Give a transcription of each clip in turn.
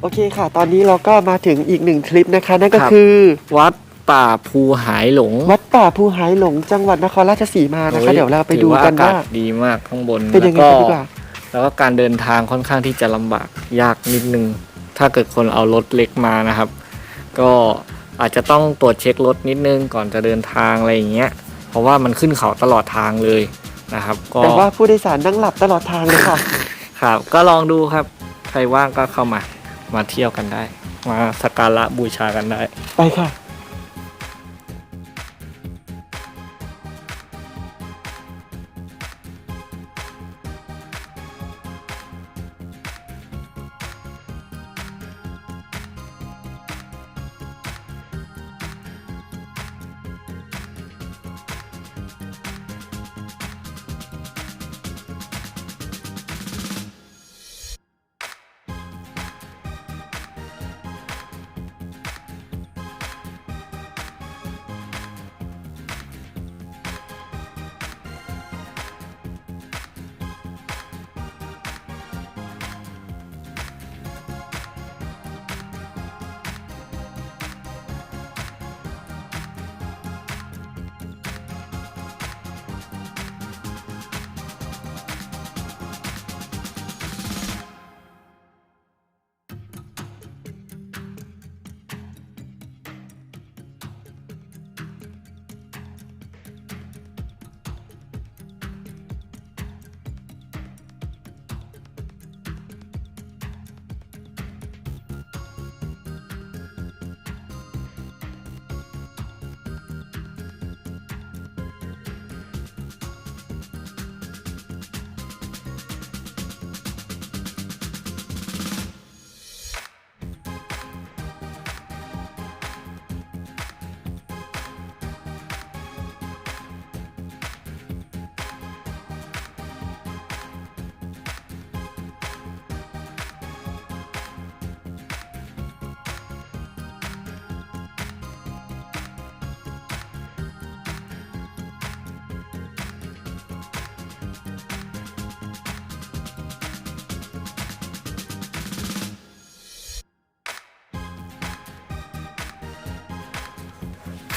โอเคค่ะ ตอนนี้เราก็มาถึงอีกหนึ่งคลิปนะคะ นั่นก็ครับ คือวัดป่าภูหายหลงวัดป่าภูหายหลงจังหวัดนครราชสีมานะคะโอ้เดี๋ยวเราไปถือดูกันอว่าศดีมากข้างบนเป็นยังไงแล้วกันก็ดีกว่า แล้วก็การเดินทางค่อนข้างที่จะลำบากยากนิดนึง ถ้าเกิดคนเอารถเล็กมานะครับ ก็อาจจะต้องตรวจเช็ครถนิดนึงก่อนจะเดินทางอะไรอย่างเงี้ย เพราะว่ามันขึ้นเขาตลอดทางเลยนะครับ ก็แต่ว่าผู้โดยสารนั่งหลับตลอดทางเลยค่ะ ครับก็ลองดูครับ ใครว่างก็เข้ามา มาเที่ยวกันได้ มาสักการะบูชากันได้ ไปค่ะ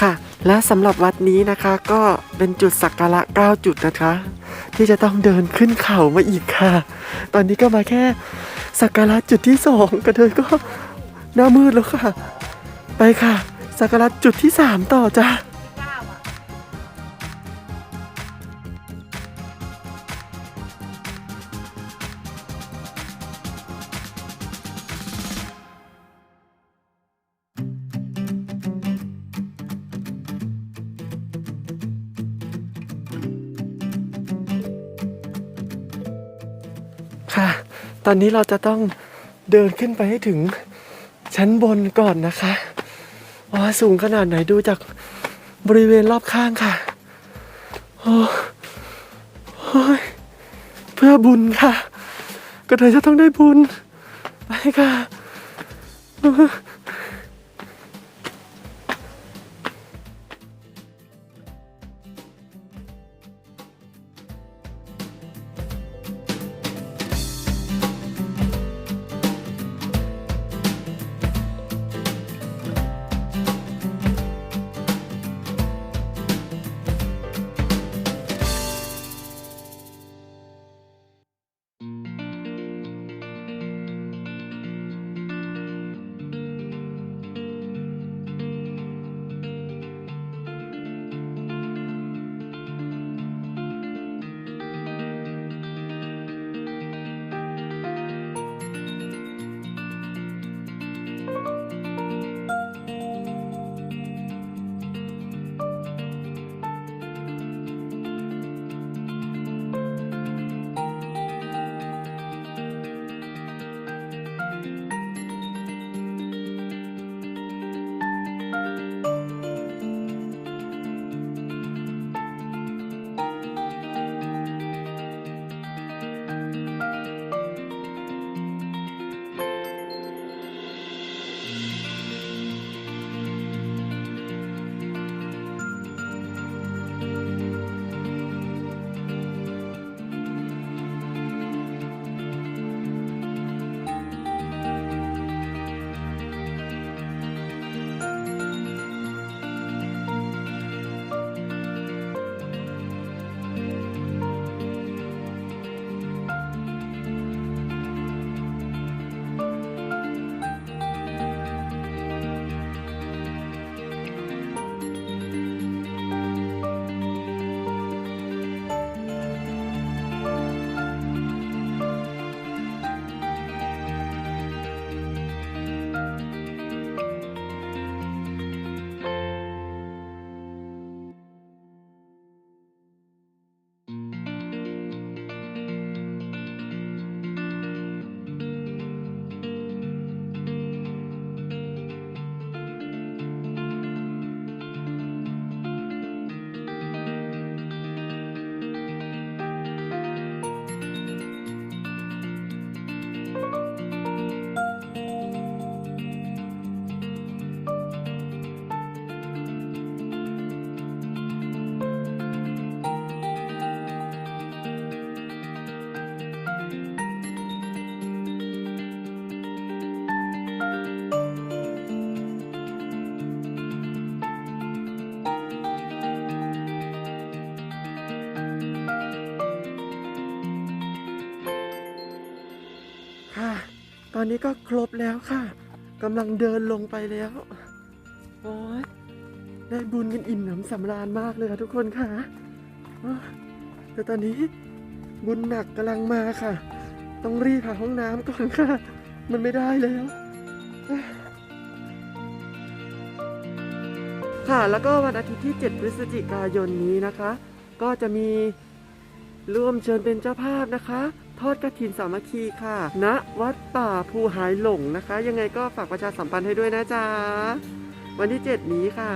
ค่ะ และสำหรับวัดนี้นะคะก็เป็นจุดสักการะ 9 จุดนะคะ ที่จะต้องเดินขึ้นเขามาอีกค่ะ ตอนนี้ก็มาแค่สักการะจุดที่สองกระเทยก็หน้ามืดแล้วค่ะ ไปค่ะ สักการะจุดที่สามต่อจ้า อนนี้เราจะต้องเดินขึ้นไปให้ถึงชั้นบนก่อนนะคะว่าสูงขนาดไหนดูจากบริเวณรอบข้างค่ะ โอ้โยเพื่อบุญค่ะ ก็เธอจะต้องได้บุญไปค่ะ ค่ะ ตอนนี้ก็ครบแล้วค่ะกำลังเดินลงไปแล้ว โอ้ยได้บุญกันอิ่มหนำสำราญมากเลยค่ะทุกคนค่ะแต่ตอนนี้บุญหนักกำลังมาค่ะ ต้องรีบหาห้องน้ำก่อนค่ะ มันไม่ได้แล้ว ค่ะแล้วก็วันอาทิตย์ที่ 7 พฤศจิกายนนี้นะคะ ก็จะมีร่วมเชิญเป็นเจ้าภาพนะคะ ทอดกระถินสามัคคีค่ะณวัดป่าภูหายหลงนะคะ ยังไงก็ฝากประชาสัมพันธ์ให้ด้วยนะจ๊ะ วันที่ 7 นี้ค่ะ